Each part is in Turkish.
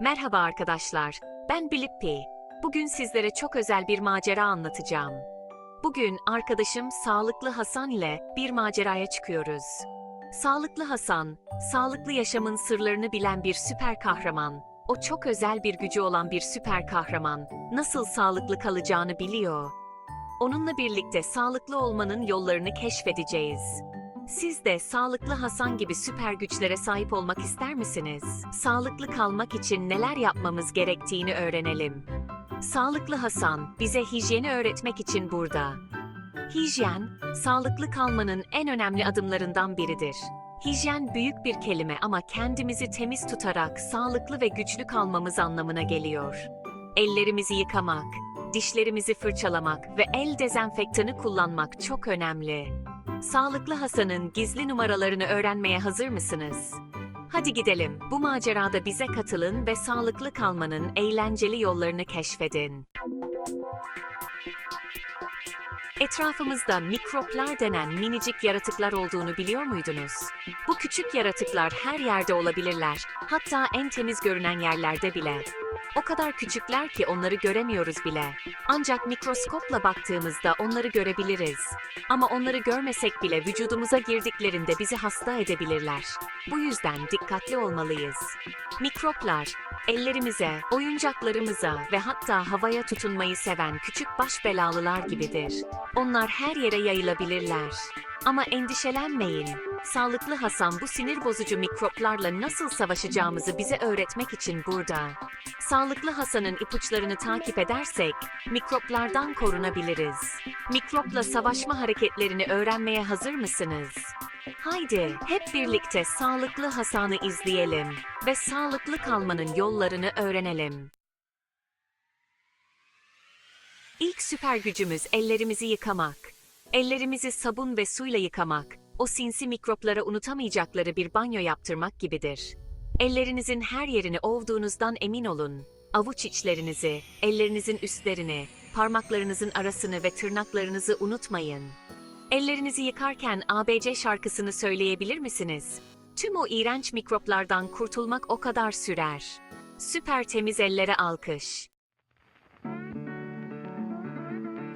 Merhaba arkadaşlar, ben Blippi. Bugün sizlere çok özel bir macera anlatacağım. Bugün arkadaşım Sağlıklı Hasan ile bir maceraya çıkıyoruz. Sağlıklı Hasan, sağlıklı yaşamın sırlarını bilen bir süper kahraman. O çok özel bir gücü olan bir süper kahraman. Nasıl sağlıklı kalacağını biliyor. Onunla birlikte sağlıklı olmanın yollarını keşfedeceğiz. Siz de sağlıklı Hasan gibi süper güçlere sahip olmak ister misiniz? Sağlıklı kalmak için neler yapmamız gerektiğini öğrenelim. Sağlıklı Hasan bize hijyeni öğretmek için burada. Hijyen, sağlıklı kalmanın en önemli adımlarından biridir. Hijyen büyük bir kelime ama kendimizi temiz tutarak sağlıklı ve güçlü kalmamız anlamına geliyor. Ellerimizi yıkamak, dişlerimizi fırçalamak ve el dezenfektanı kullanmak çok önemli. Sağlıklı Hasan'ın gizli numaralarını öğrenmeye hazır mısınız? Hadi gidelim. Bu macerada bize katılın ve sağlıklı kalmanın eğlenceli yollarını keşfedin. Etrafımızda mikroplar denen minicik yaratıklar olduğunu biliyor muydunuz? Bu küçük yaratıklar her yerde olabilirler. Hatta en temiz görünen yerlerde bile. O kadar küçükler ki onları göremiyoruz bile. Ancak mikroskopla baktığımızda onları görebiliriz. Ama onları görmesek bile vücudumuza girdiklerinde bizi hasta edebilirler. Bu yüzden dikkatli olmalıyız. Mikroplar, ellerimize, oyuncaklarımıza ve hatta havaya tutunmayı seven küçük baş belalılar gibidir. Onlar her yere yayılabilirler. Ama endişelenmeyin. Sağlıklı Hasan bu sinir bozucu mikroplarla nasıl savaşacağımızı bize öğretmek için burada. Sağlıklı Hasan'ın ipuçlarını takip edersek mikroplardan korunabiliriz. Mikropla savaşma hareketlerini öğrenmeye hazır mısınız? Haydi hep birlikte Sağlıklı Hasan'ı izleyelim ve sağlıklı kalmanın yollarını öğrenelim. İlk süper gücümüz ellerimizi yıkamak. Ellerimizi sabun ve suyla yıkamak, o sinsi mikroplara unutamayacakları bir banyo yaptırmak gibidir. Ellerinizin her yerini ovduğunuzdan emin olun. Avuç içlerinizi, ellerinizin üstlerini, parmaklarınızın arasını ve tırnaklarınızı unutmayın. Ellerinizi yıkarken ABC şarkısını söyleyebilir misiniz? Tüm o iğrenç mikroplardan kurtulmak o kadar sürer. Süper temiz ellere alkış.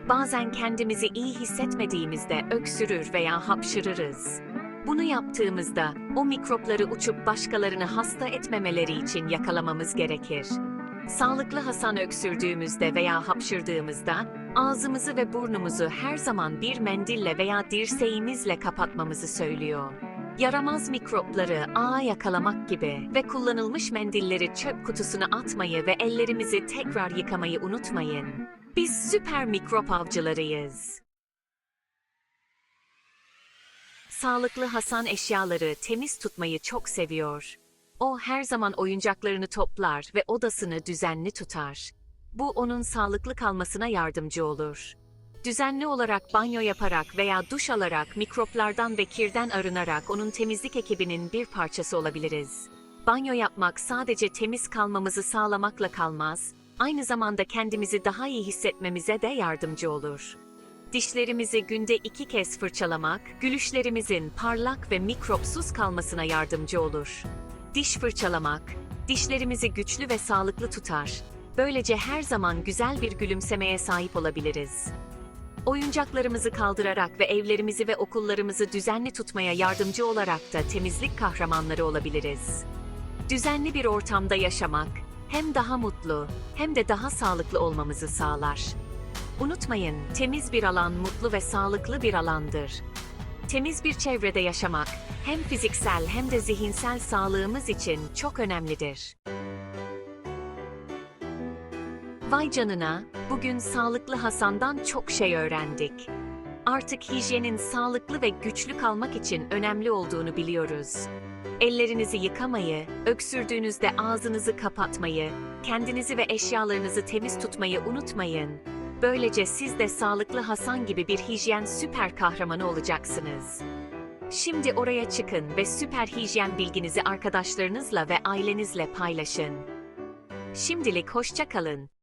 Bazen kendimizi iyi hissetmediğimizde öksürür veya hapşırırız. Bunu yaptığımızda o mikropları uçup başkalarını hasta etmemeleri için yakalamamız gerekir. Sağlıklı Hasan öksürdüğümüzde veya hapşırdığımızda ağzımızı ve burnumuzu her zaman bir mendille veya dirseğimizle kapatmamızı söylüyor. Yaramaz mikropları ağa yakalamak gibi ve kullanılmış mendilleri çöp kutusuna atmayı ve ellerimizi tekrar yıkamayı unutmayın. Biz süper mikrop avcılarıyız. Sağlıklı Hasan eşyaları temiz tutmayı çok seviyor. O her zaman oyuncaklarını toplar ve odasını düzenli tutar. Bu onun sağlıklı kalmasına yardımcı olur. Düzenli olarak banyo yaparak veya duş alarak mikroplardan ve kirden arınarak onun temizlik ekibinin bir parçası olabiliriz. Banyo yapmak sadece temiz kalmamızı sağlamakla kalmaz, aynı zamanda kendimizi daha iyi hissetmemize de yardımcı olur. Dişlerimizi günde iki kez fırçalamak, gülüşlerimizin parlak ve mikropsuz kalmasına yardımcı olur. Diş fırçalamak, dişlerimizi güçlü ve sağlıklı tutar. Böylece her zaman güzel bir gülümsemeye sahip olabiliriz. Oyuncaklarımızı kaldırarak ve evlerimizi ve okullarımızı düzenli tutmaya yardımcı olarak da temizlik kahramanları olabiliriz. Düzenli bir ortamda yaşamak hem daha mutlu hem de daha sağlıklı olmamızı sağlar. Unutmayın, temiz bir alan mutlu ve sağlıklı bir alandır. Temiz bir çevrede yaşamak hem fiziksel hem de zihinsel sağlığımız için çok önemlidir. Vay canına, bugün sağlıklı Hasan'dan çok şey öğrendik. Artık hijyenin sağlıklı ve güçlü kalmak için önemli olduğunu biliyoruz. Ellerinizi yıkamayı, öksürdüğünüzde ağzınızı kapatmayı, kendinizi ve eşyalarınızı temiz tutmayı unutmayın. Böylece siz de sağlıklı Hasan gibi bir hijyen süper kahramanı olacaksınız. Şimdi oraya çıkın ve süper hijyen bilginizi arkadaşlarınızla ve ailenizle paylaşın. Şimdilik hoşça kalın.